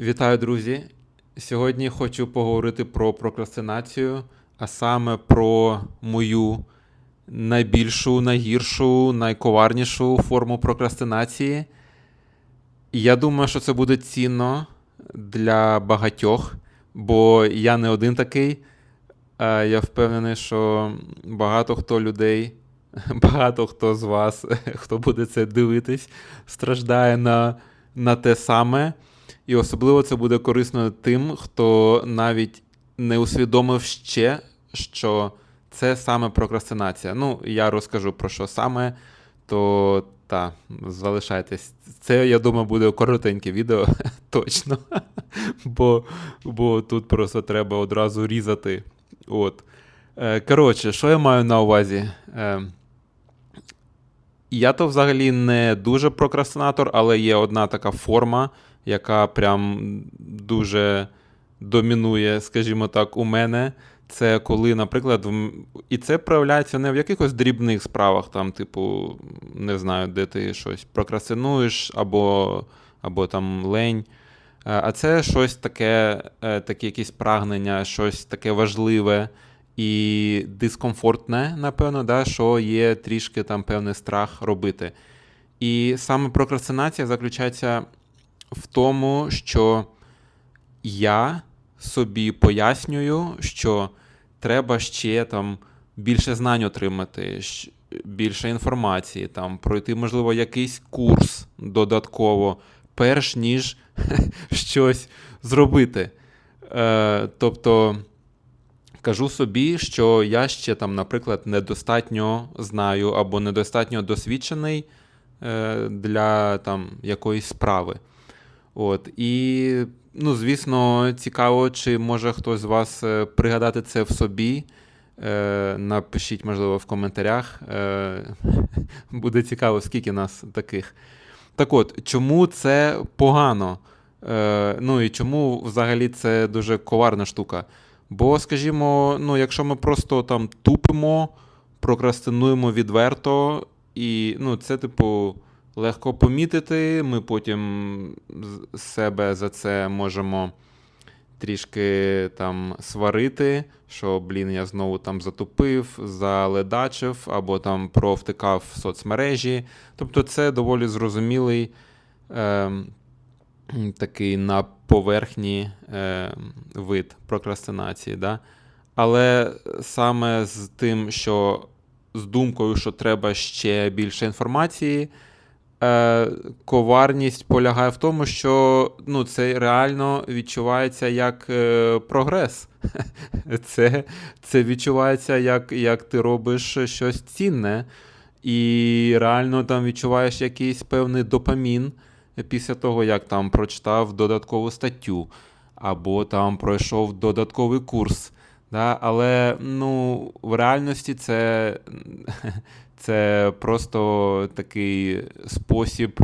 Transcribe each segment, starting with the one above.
Вітаю, друзі! Сьогодні хочу поговорити про прокрастинацію, а саме про мою найбільшу, найгіршу, найковарнішу форму прокрастинації. Я думаю, що це буде цінно для багатьох, бо я не один такий. Я впевнений, що багато хто людей, багато хто з вас, хто буде це дивитись, страждає на, на те саме. І особливо це буде корисно тим, хто навіть не усвідомив ще, що це саме прокрастинація. Ну, я розкажу про що саме, то та, залишайтесь. Це, я думаю, буде коротеньке відео, точно. Бо бо тут просто треба одразу різати. От. Е, Коротше, що я маю на увазі? Е, Я то взагалі не дуже прокрастинатор, але є одна така форма яка прям дуже домінує, скажімо так, у мене. Це коли, наприклад, і це проявляється не в якихось дрібних справах, там, типу, не знаю, де ти щось прокрастинуєш або або там лень. А це щось таке, е, таке якісь прагнення, щось таке важливе і дискомфортне, напевно, да, що є трішки там певний страх робити. І саме прокрастинація заключається в тому, що я собі пояснюю, що треба ще там більше знань отримати, більше інформації, там, пройти, можливо, якийсь курс додатково, перш ніж щось зробити. Е, Тобто. Кажу собі, що я ще там, наприклад, недостатньо знаю або недостатньо досвідчений е, для там якоїсь справи. От, І, ну, звісно, цікаво, чи може хтось з вас е, пригадати це в собі. Е, Напишіть, можливо, в коментарях. Буде цікаво, скільки нас таких. Так от, чому це погано? Ну і чому взагалі це дуже коварна штука? Бо, скажімо, ну, якщо ми просто там тупимо, прокрастинуємо відверто, і ну, це, типу легко помітити. Ми потім себе за це можемо трішки там сварити, що, блін, я знову там затупив, заледачив або там провтикав в соцмережі. Тобто це доволі зрозумілий е, такий на поверхні е, вид прокрастинації. Да? Але саме з тим, що з думкою, що треба ще більше інформації е, коварність полягає в тому, що ну, це реально відчувається як е, прогрес. Це це відчувається, як як ти робиш щось цінне, і реально там відчуваєш якийсь певний допамін після того, як там прочитав додаткову статтю, або там пройшов додатковий курс. Да? Але ну, в реальності це це просто такий спосіб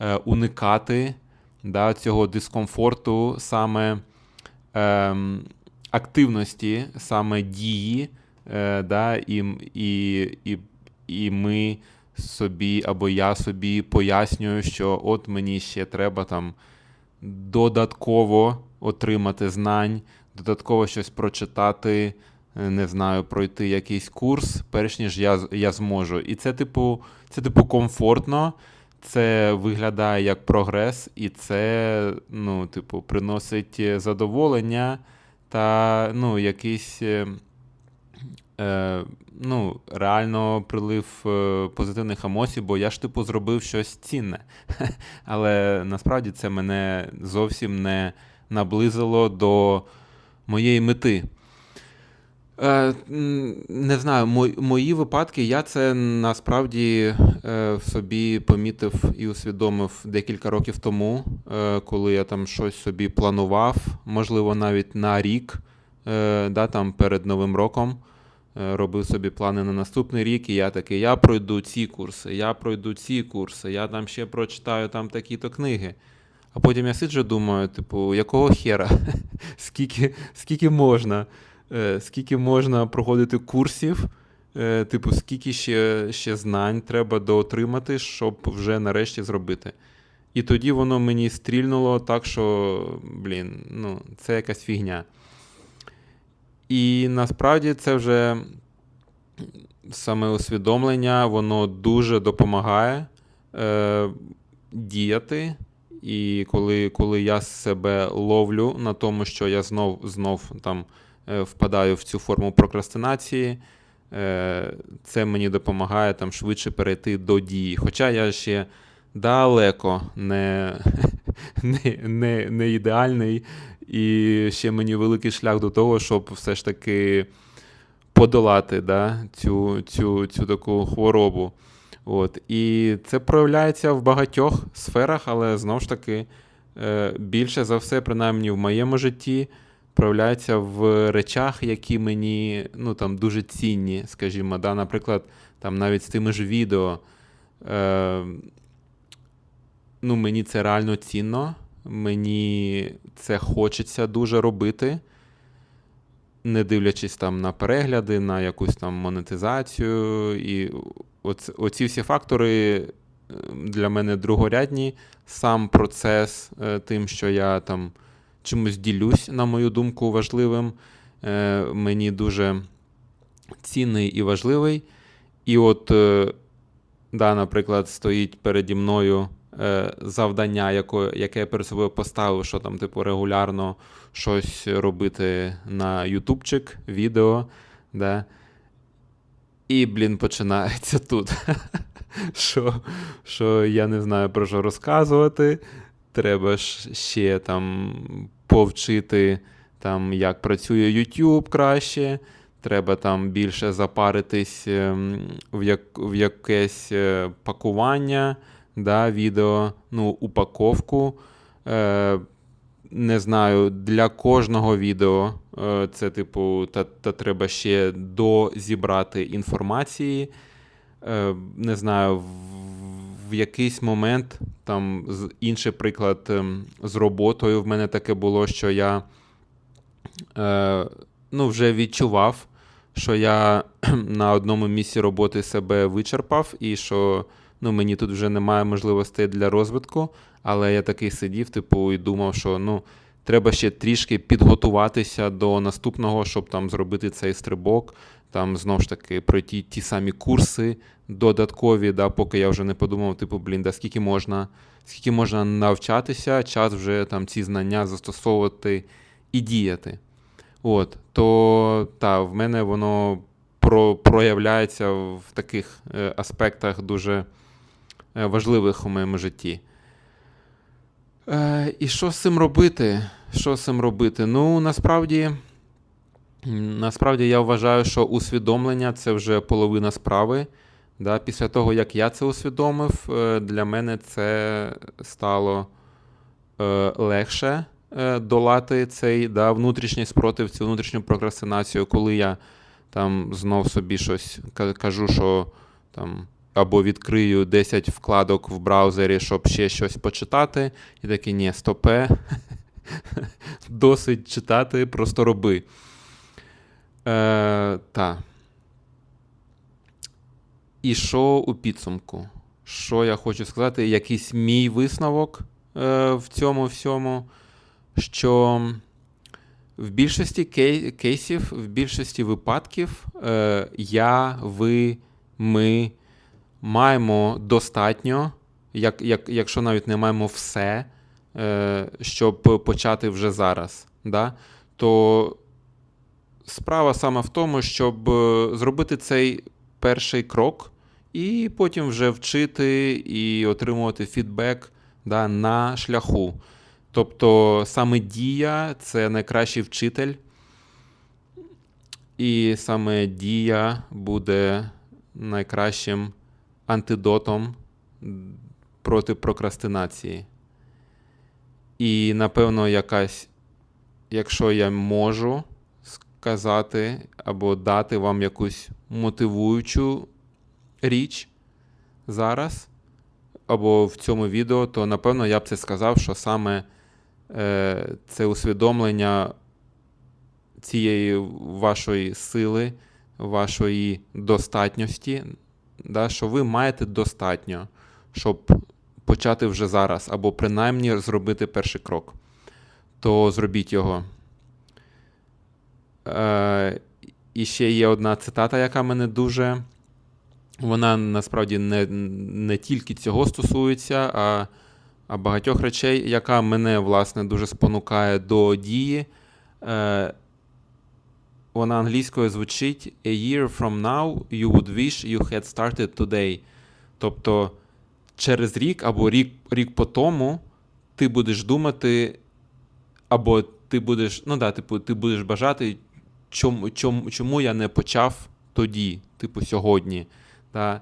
е, уникати да, цього дискомфорту, саме е, активності, саме дії. Е, да, і, і, і, і ми собі або я собі пояснюю, що от мені ще треба там додатково отримати знань, додатково щось прочитати. Е, не знаю, пройти якийсь курс, перш ніж я я зможу. І це, типу, це, типу, комфортно, це виглядає як прогрес, і це, ну, типу, приносить задоволення та ну, якийсь. Е, е, ну, Реально прилив е, позитивних емоцій, бо я ж типу зробив щось цінне. Але насправді це мене зовсім не наблизило до моєї мети. Е, Не знаю, мої випадки, я це насправді е, собі помітив і усвідомив декілька років тому, е, коли я там щось собі планував, можливо, навіть на рік, да, там перед Новим роком. Робив собі плани на наступний рік, і я такий, я пройду ці курси, я пройду ці курси, я там ще прочитаю там такі-то книги. А потім я сиджу, думаю, типу, якого хера? Скільки, Скільки можна? Е, скільки можна проходити курсів, е, типу, скільки ще ще знань треба доотримати, щоб вже нарешті зробити. І тоді воно мені стрільнуло так, що, блін, ну, це якась фігня. І насправді це вже саме усвідомлення, воно дуже допомагає е, діяти. І коли коли я себе ловлю на тому, що я знов знов там е, впадаю в цю форму прокрастинації, е, це мені допомагає там швидше перейти до дії. Хоча я ще далеко не, не, не, не ідеальний, і ще мені великий шлях до того, щоб все ж таки подолати да, цю, цю, цю таку хворобу. От. І це проявляється в багатьох сферах, але знову ж таки, е, більше за все, принаймні в моєму житті, проявляється в речах, які мені ну, там, дуже цінні, скажімо. Да? Наприклад, там, навіть з тими ж відео. Е, ну, Мені це реально цінно, мені це хочеться дуже робити. Не дивлячись там на перегляди, на якусь там монетизацію і оці, оці всі фактори е, для мене другорядні. Сам процес е, тим, що я там чимось ділюсь, на мою думку, важливим, е, мені дуже цінний і важливий. І от, да, наприклад, стоїть переді мною завдання, яке я перед собою поставив, що там, типу, регулярно щось робити на ютубчик, відео. Да? І, блін, починається тут. що що я не знаю про що розказувати. Треба ж ще там повчити, там, як працює YouTube краще. Треба там більше запаритись ем, в як, в якесь е, пакування да, відео, ну, упаковку. Е, Не знаю, для кожного відео Е, це, типу, та, та треба ще дозібрати інформації. Е, не знаю, в, в якийсь момент, там інший приклад ем, з роботою в мене таке було, що я е, ну, вже відчував, що я на одному місці роботи себе вичерпав, і що ну, мені тут вже немає можливостей для розвитку. Але я такий сидів, типу, і думав, що ну. Треба ще трішки підготуватися до наступного, щоб там зробити цей стрибок, там знову ж таки пройти ті самі курси додаткові, да, поки я вже не подумав, типу, блін, да скільки можна, скільки можна навчатися, час вже там ці знання застосовувати і діяти. От, То та, в мене воно про, проявляється в таких е, аспектах дуже важливих у моєму житті. Е, І що з цим робити? Що з цим робити? Ну, насправді, насправді я вважаю, що усвідомлення це вже половина справи. Да? Після того, як я це усвідомив, е, для мене це стало е, легше е, долати цей да, внутрішній спротив, цю внутрішню прокрастинацію, коли я там знов собі щось кажу, що там або відкрию 10 вкладок в браузері, щоб ще щось почитати. І такий, ні, стопе. Досить читати, просто роби. Е, Та. І що у підсумку? Що я хочу сказати? Якийсь мій висновок е, в цьому всьому, що в більшості кей кейсів, в більшості випадків е, я, ви, ми маємо достатньо, як, як, якщо навіть не маємо все, е, щоб почати вже зараз. Да? То справа саме в тому, щоб е, зробити цей перший крок, і потім вже вчити і отримувати фідбек да, на шляху. Тобто саме дія це найкращий вчитель, і саме дія буде найкращим антидотом проти прокрастинації. І, напевно, якась, якщо я можу сказати або дати вам якусь мотивуючу річ зараз, або в цьому відео, то напевно я б це сказав, що саме е, це усвідомлення цієї вашої сили, вашої достатності да, що ви маєте достатньо, щоб почати вже зараз, або принаймні зробити перший крок, то зробіть його. Е, І ще є одна цитата, яка мене дуже. Вона насправді не не тільки цього стосується, а а багатьох речей, яка мене, власне, дуже спонукає до дії. Е, Вона англійською звучить A year from now you would wish you had started today. Тобто, через рік або рік рік по тому ти будеш думати, або ти будеш, ну да, типу, ти будеш бажати, чому, чому, чому я не почав тоді, типу, сьогодні. Да?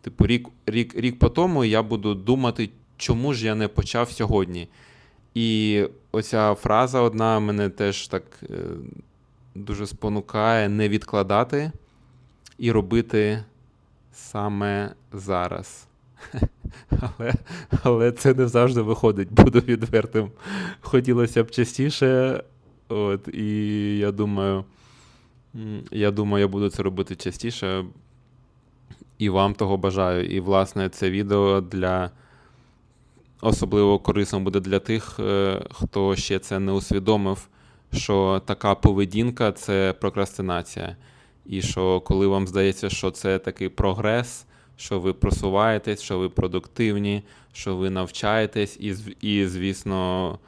Типу, рік, рік, рік по тому я буду думати, чому ж я не почав сьогодні. І оця фраза одна мене теж так е, дуже спонукає не відкладати і робити саме зараз. Але але це не завжди виходить, буду відвертим. Хотілося б частіше. От, І я думаю, я думаю, я буду це робити частіше. І вам того бажаю. І, власне, це відео для особливо корисно буде для тих, е, хто ще це не усвідомив, що така поведінка це прокрастинація. І що коли вам здається, що це такий прогрес, що ви просуваєтесь, що ви продуктивні, що ви навчаєтесь, і, і звісно,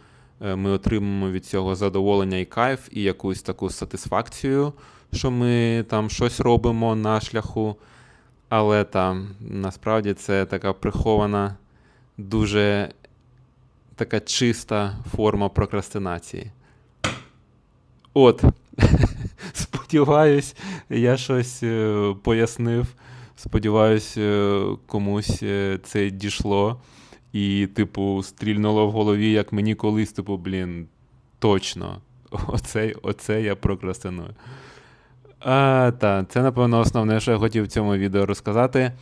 е, ми отримуємо від цього задоволення і кайф, і якусь таку сатисфакцію, що ми там щось робимо на шляху. Але там насправді це така прихована, дуже така чиста форма прокрастинації. От, сподіваюсь, я щось е, пояснив. Сподіваюсь, е, комусь е, це дійшло. І, типу, стрільнуло в голові, як мені колись, типу, блін, точно. Оце, оце я прокрастиную. А, Так, це, напевно, основне, що я хотів в цьому відео розказати.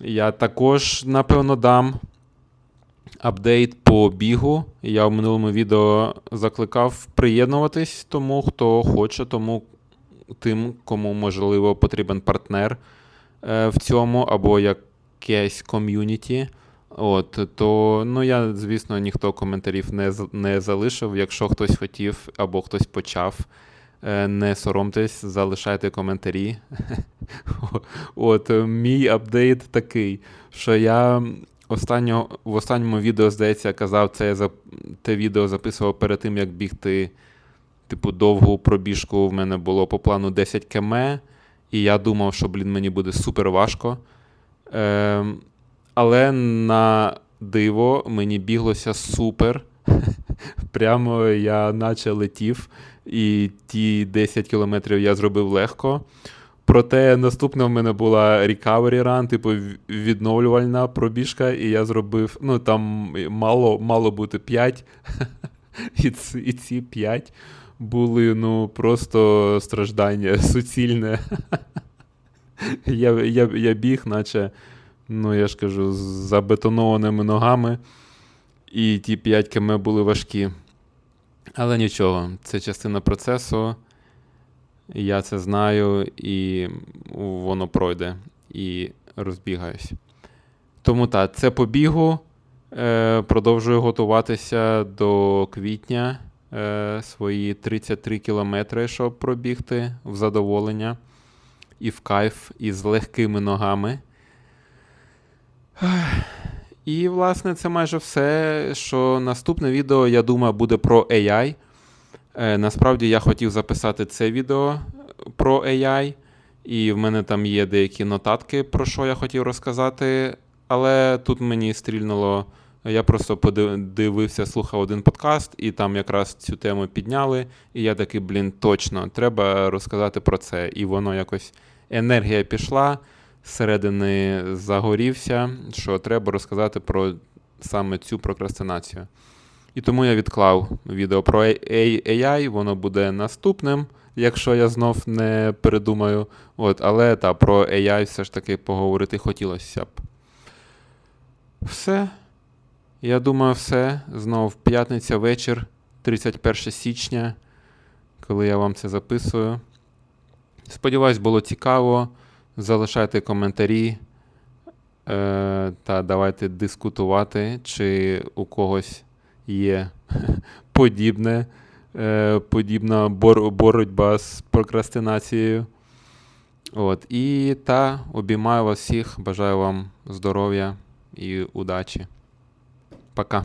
Я також, напевно, дам апдейт по бігу. Я в минулому відео закликав приєднуватись тому, хто хоче, тому тим, кому, можливо, потрібен партнер е, в цьому, або якесь ком'юніті. От, то ну я, звісно, ніхто коментарів не не залишив. Якщо хтось хотів або хтось почав. Е, не соромтесь, залишайте коментарі. От мій апдейт такий, що я останнього, в останньому відео, здається, казав, це я за те відео записував перед тим, як бігти. Типу, довгу пробіжку в мене було по плану 10 км, і я думав, що, блін, мені буде супер важко. Е, Але на диво мені біглося супер. Прямо я наче летів і ті 10 кілометрів я зробив легко. Проте наступна в мене була recovery run, типу відновлювальна пробіжка, і я зробив, ну там мало мало бути 5. І ці, і ці 5 були ну, просто страждання суцільне. Я я, я біг, наче, ну я ж кажу, з забетонованими ногами, і ті 5 км були важкі. Але нічого, це частина процесу. Я це знаю, і воно пройде і розбігаюсь. Тому так, це побігу. Е, Продовжую готуватися до квітня е, свої 33 кілометри, щоб пробігти в задоволення і в кайф, і з легкими ногами. І, власне, це майже все. Що наступне відео, я думаю, буде про AI. Е, Насправді я хотів записати це відео про AI, і в мене там є деякі нотатки, про що я хотів розказати. Але тут мені стрільнуло. Я просто подивився, слухав один подкаст, і там якраз цю тему підняли. І я такий, блін, точно, треба розказати про це. І воно якось енергія пішла зсередини загорівся, що треба розказати про саме цю прокрастинацію. І тому я відклав відео про AI, воно буде наступним, якщо я знов не передумаю. От, Але та, про AI все ж таки поговорити хотілося б. Все. Я думаю, все. Знов п'ятниця вечір, 31 січня, коли я вам це записую. Сподіваюсь, було цікаво залишайте коментарі. Е, та давайте дискутувати, чи у когось є подібне, е, подібна бор- боротьба з прокрастинацією. От, і та обіймаю вас всіх, бажаю вам здоров'я і удачі. Пока.